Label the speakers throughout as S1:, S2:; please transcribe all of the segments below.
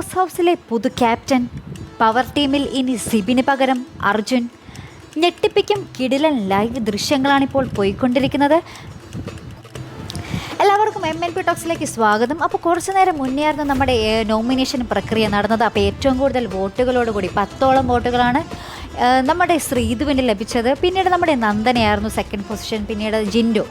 S1: ഹൗസിലെ പുതു captain power ടീമിൽ ഇനി സിബിന് പകരം അർജുൻ. ഞെട്ടിപ്പിക്കും കിടിലൻ ലൈവ് ദൃശ്യങ്ങളാണിപ്പോൾ പോയിക്കൊണ്ടിരിക്കുന്നത്. എല്ലാവർക്കും എം എൻ പി ടോക്സിലേക്ക് സ്വാഗതം. അപ്പോൾ കുറച്ച് നേരം മുന്നേ ആയിരുന്നു നമ്മുടെ നോമിനേഷൻ പ്രക്രിയ നടന്നത്. അപ്പോൾ ഏറ്റവും കൂടുതൽ വോട്ടുകളോടുകൂടി പത്തോളം വോട്ടുകളാണ് നമ്മുടെ ശ്രീധുവിന് ലഭിച്ചത് പിന്നീട് നമ്മുടെ നന്ദനയായിരുന്നു സെക്കൻഡ് പൊസിഷൻ പിന്നീട് ജിൻഡു.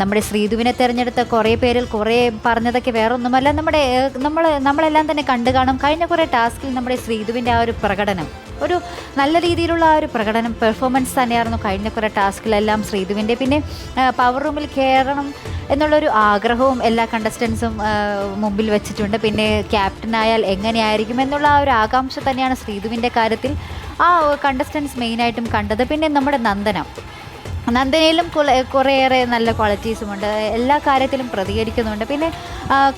S1: നമ്മുടെ ശ്രീധുവിനെ തിരഞ്ഞെടുത്ത കുറേ പേരിൽ കുറേ പറഞ്ഞതൊക്കെ വേറൊന്നുമല്ല. നമ്മുടെ നമ്മൾ നമ്മളെല്ലാം തന്നെ കണ്ടു കാണും. കഴിഞ്ഞ കുറേ ടാസ്കിൽ നമ്മുടെ ശ്രീധുവിന്റെ ആ ഒരു പ്രകടനം ഒരു നല്ല രീതിയിലുള്ള ആ ഒരു പ്രകടനം പെർഫോമൻസ് തന്നെയായിരുന്നു കഴിഞ്ഞ കുറേ ടാസ്കിലെല്ലാം ശ്രീധുവിന്റെ. പിന്നെ പവർ റൂമിൽ കയറണം എന്നുള്ളൊരു ആഗ്രഹവും എല്ലാ കണ്ടസ്റ്റൻസും മുമ്പിൽ വെച്ചിട്ടുണ്ട്. പിന്നെ ക്യാപ്റ്റനായാൽ എങ്ങനെയായിരിക്കും എന്നുള്ള ആ ഒരു ആകാംക്ഷ തന്നെയാണ് ശ്രീധുവിന്റെ കാര്യത്തിൽ ആ കണ്ടസ്റ്റൻസ് മെയിനായിട്ടും കണ്ടത്. പിന്നെ നമ്മുടെ നന്ദനം. നന്ദനയിലും കുറെ കുറേയേറെ നല്ല ക്വാളിറ്റീസുമുണ്ട് എല്ലാ കാര്യത്തിലും പ്രതികരിക്കുന്നുണ്ട്. പിന്നെ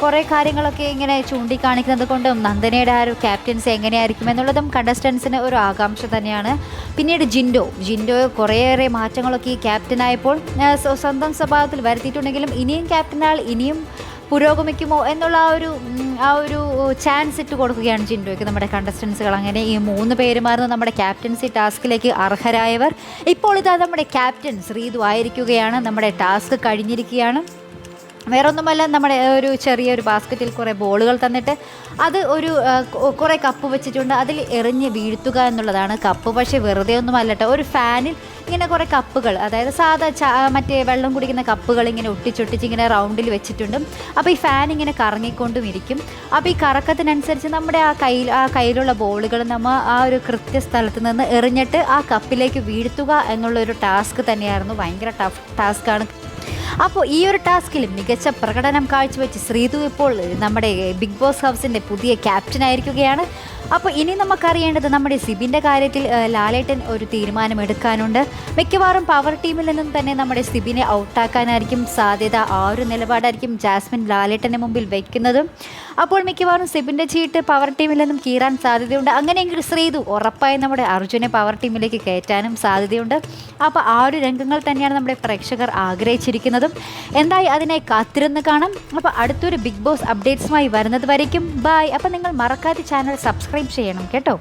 S1: കുറേ കാര്യങ്ങളൊക്കെ ഇങ്ങനെ ചൂണ്ടിക്കാണിക്കുന്നത് കൊണ്ടും നന്ദനയുടെ ആ ഒരു ക്യാപ്റ്റൻസി എങ്ങനെയായിരിക്കും എന്നുള്ളതും കണ്ടസ്റ്റൻസിന് ഒരു ആകാംക്ഷ തന്നെയാണ്. പിന്നീട് ജിൻഡോ. ജിൻഡോ കുറേയേറെ മാറ്റങ്ങളൊക്കെ ഈ ക്യാപ്റ്റനായപ്പോൾ സ്വന്തം സ്വഭാവത്തിൽ വരുത്തിയിട്ടുണ്ടെങ്കിലും ഇനിയും ക്യാപ്റ്റനാൽ ഇനിയും പുരോഗമിക്കുമോ എന്നുള്ള ആ ഒരു ആ ഒരു ചാൻസ് ഇട്ട് കൊടുക്കുകയാണ് ജിൻഡോയ്ക്ക് നമ്മുടെ കണ്ടസ്റ്റൻസുകൾ അങ്ങനെ ഈ മൂന്ന് പേരുമായിരുന്നു നമ്മുടെ ക്യാപ്റ്റൻസി ടാസ്കിലേക്ക് അർഹരായവർ. ഇപ്പോൾ ഇതാ നമ്മുടെ ക്യാപ്റ്റൻ ശ്രീതു ആയിരിക്കുകയാണ്. നമ്മുടെ ടാസ്ക് കഴിഞ്ഞിരിക്കുകയാണ്. വേറൊന്നുമല്ല നമ്മുടെ ഒരു ചെറിയൊരു ബാസ്ക്കറ്റിൽ കുറേ ബോളുകൾ തന്നിട്ട് അത് ഒരു കുറേ കപ്പ് വെച്ചിട്ടുണ്ട്. അതിൽ എറിഞ്ഞ് വീഴ്ത്തുക എന്നുള്ളതാണ് കപ്പ്. പക്ഷേ വെറുതെ ഒന്നും അല്ലട്ടോ ഒരു ഫാനിൽ ഇങ്ങനെ കുറേ കപ്പുകൾ അതായത് സാധാ മറ്റേ വെള്ളം കുടിക്കുന്ന കപ്പുകൾ ഇങ്ങനെ ഒട്ടിച്ചൊട്ടിച്ച് ഇങ്ങനെ റൗണ്ടിൽ വെച്ചിട്ടുണ്ട്. അപ്പോൾ ഈ ഫാൻ ഇങ്ങനെ കറങ്ങിക്കൊണ്ടും ഇരിക്കും. അപ്പോൾ ഈ കറക്കത്തിനനുസരിച്ച് നമ്മുടെ ആ കയ്യിൽ ആ കയ്യിലുള്ള ബോളുകൾ നമ്മൾ ആ ഒരു കൃത്യ സ്ഥലത്ത് നിന്ന് എറിഞ്ഞിട്ട് ആ കപ്പിലേക്ക് വീഴ്ത്തുക എന്നുള്ളൊരു ടാസ്ക് തന്നെയായിരുന്നു. ഭയങ്കര ടഫ് ടാസ്ക്കാണ് അപ്പോൾ ഈ ഒരു ടാസ്കിൽ മികച്ച പ്രകടനം കാഴ്ചവെച്ച് ശ്രീതു ഇപ്പോൾ നമ്മുടെ ബിഗ് ബോസ് ഹൗസിന്റെ പുതിയ ക്യാപ്റ്റൻ ആയിരിക്കുകയാണ്. അപ്പോൾ ഇനി നമുക്കറിയേണ്ടത് നമ്മുടെ സിബിന്റെ കാര്യത്തിൽ ലാലേട്ടൻ ഒരു തീരുമാനം എടുക്കാനുണ്ട്. മിക്കവാറും പവർ ടീമിൽ നിന്നും തന്നെ നമ്മുടെ സിബിനെ ഔട്ടാക്കാനായിരിക്കും സാധ്യത. ആ ഒരു നിലപാടായിരിക്കും ജാസ്മിൻ ലാലേട്ടന്റെ മുമ്പിൽ വയ്ക്കുന്നതും അപ്പോൾ മിക്കവാറും സിബിന്റെ ചീട്ട് പവർ ടീമിൽ നിന്നും കീറാൻ സാധ്യതയുണ്ട്. അങ്ങനെയെങ്കിൽ ശ്രീതു ഉറപ്പായും നമ്മുടെ അർജുനെ പവർ ടീമിലേക്ക് കയറ്റാനും സാധ്യതയുണ്ട്. അപ്പോൾ ആ ഒരു രംഗങ്ങൾ തന്നെയാണ് നമ്മുടെ പ്രേക്ഷകർ ആഗ്രഹിച്ചിരിക്കുന്നതും. എന്തായി അതിനെ കാത്തിരുന്ന് കാണാം. അപ്പോൾ അടുത്തൊരു ബിഗ് ബോസ് അപ്ഡേറ്റ്സുമായി വരുന്നത് വരയ്ക്കും. ബായ് അപ്പോൾ നിങ്ങൾ മറക്കാതെ ചാനൽ സബ്സ്ക്രൈബ് ചെയ്യണം കേട്ടോ.